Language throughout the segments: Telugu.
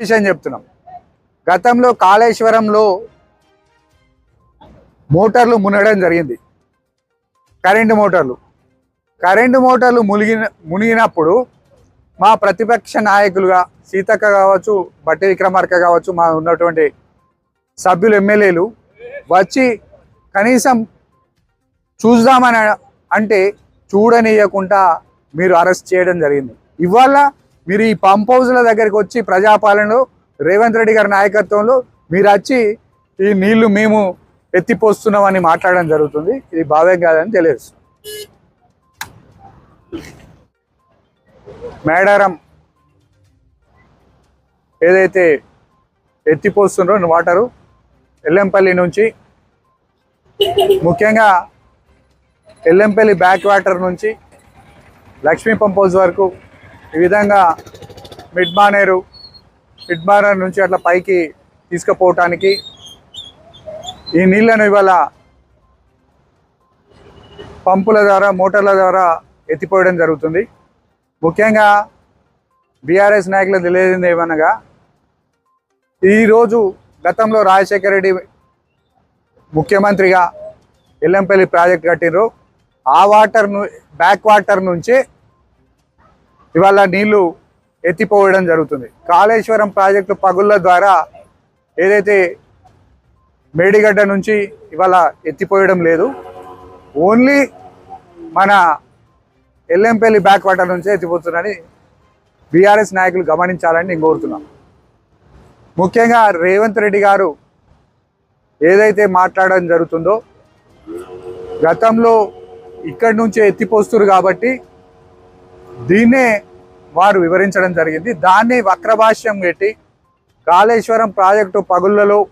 విషయం చెప్తున్నాం. గతంలో కాళేశ్వరంలో మోటార్లు మునగడం జరిగింది. కరెంటు మోటార్లు. కరెంటు మోటార్లు మునిగిన మునిగినప్పుడు మా ప్రతిపక్ష నాయకులుగా సీతక్క కావచ్చు బట్టి విక్రమార్క కావచ్చు మా ఉన్నటువంటి సభ్యులు ఎమ్మెల్యేలు వచ్చి కనీసం చూద్దామని అంటే చూడనీయకుండా మీరు అరెస్ట్ చేయడం జరిగింది. ఇవాళ మీరు ఈ పంప్ హౌస్ల దగ్గరికి వచ్చి ప్రజాపాలనలో రేవంత్ రెడ్డి గారి నాయకత్వంలో మీరు వచ్చి ఈ నీళ్ళు మేము ఎత్తిపోస్తున్నామని మాట్లాడడం జరుగుతుంది. ఇది భావ్యం కాదని తెలియదు మేడారం ఏదైతే ఎత్తిపోస్తున్నారో వాటరు ఎల్లంపల్లి నుంచి ముఖ్యంగా ఎల్లంపల్లి బ్యాక్ వాటర్ నుంచి లక్ష్మీ పంప్ హౌస్ వరకు ఈ విధంగా మిడ్ మానేరు మిడ్ నుంచి అట్లా పైకి తీసుకుపోవటానికి ఈ నీళ్ళను ఇవాళ పంపుల ద్వారా మోటార్ల ద్వారా ఎత్తిపోయడం జరుగుతుంది. ముఖ్యంగా బీఆర్ఎస్ నాయకులు తెలియజేది ఏమనగా ఈరోజు గతంలో రాజశేఖర రెడ్డి ముఖ్యమంత్రిగా ఎల్లంపల్లి ప్రాజెక్ట్ కట్టినరు ఆ వాటర్ను బ్యాక్ వాటర్ నుంచి ఇవాళ నీళ్ళు ఎత్తిపోవడం జరుగుతుంది. కాళేశ్వరం ప్రాజెక్టు పగుళ్ళ ద్వారా ఏదైతే మేడిగడ్డ నుంచి ఇవాళ ఎత్తిపోయడం లేదు ఓన్లీ మన ఎల్లంపల్లి బ్యాక్ వాటర్ నుంచే ఎత్తిపోతుందని బీఆర్ఎస్ నాయకులు గమనించాలని నేను కోరుతున్నాం ముఖ్యంగా రేవంత్ రెడ్డి గారు ఏదైతే మాట్లాడడం జరుగుతుందో గతంలో ఇక్కడి నుంచే ఎత్తిపోస్తున్నారు కాబట్టి దీన్నే వారు వివరించడం జరిగింది. దాన్ని వక్రభాష్యం పెట్టి కాళేశ్వరం ప్రాజెక్టు పగుళ్ళలో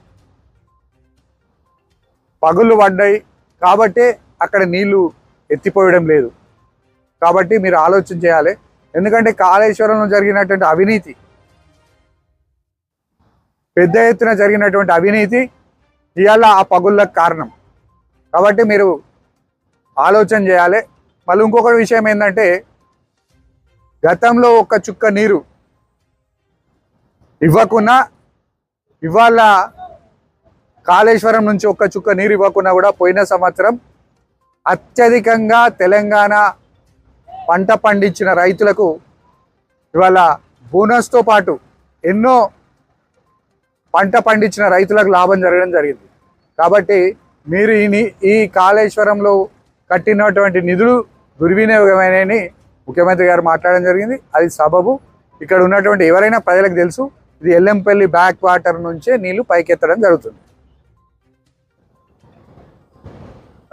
పగుళ్ళు పడ్డాయి. కాబట్టి అక్కడ నీళ్ళు ఎత్తిపోయడం లేదు. కాబట్టి మీరు ఆలోచన చేయాలి. ఎందుకంటే కాళేశ్వరంలో జరిగినటువంటి అవినీతి పెద్ద ఎత్తున జరిగినటువంటి అవినీతి ఇవాళ ఆ పగుళ్ళకు కారణం. కాబట్టి మీరు ఆలోచన చేయాలి. మళ్ళీ ఇంకొక విషయం ఏంటంటే గతంలో ఒక్క చుక్క నీరు ఇవ్వకున్నా ఇవాళ కాళేశ్వరం నుంచి ఒక్క చుక్క నీరు ఇవ్వకున్నా కూడా పోయిన సంవత్సరం అత్యధికంగా తెలంగాణ పంట పండించిన రైతులకు ఇవాళ బోనస్తో పాటు ఎన్నో పంట పండించిన రైతులకు లాభం జరగడం జరిగింది. కాబట్టి మీరు ఈ ఈ కాళేశ్వరంలో కట్టినటువంటి నిధులు దుర్వినియోగమైనని ముఖ్యమంత్రి గారు మాట్లాడడం జరిగింది. అది సబబు. ఇక్కడ ఉన్నటువంటి ఎవరైనా ప్రజలకు తెలుసు ఇది ఎల్లంపల్లి బ్యాక్ వాటర్ నుంచే నీళ్ళు పైకెత్తడం జరుగుతుంది.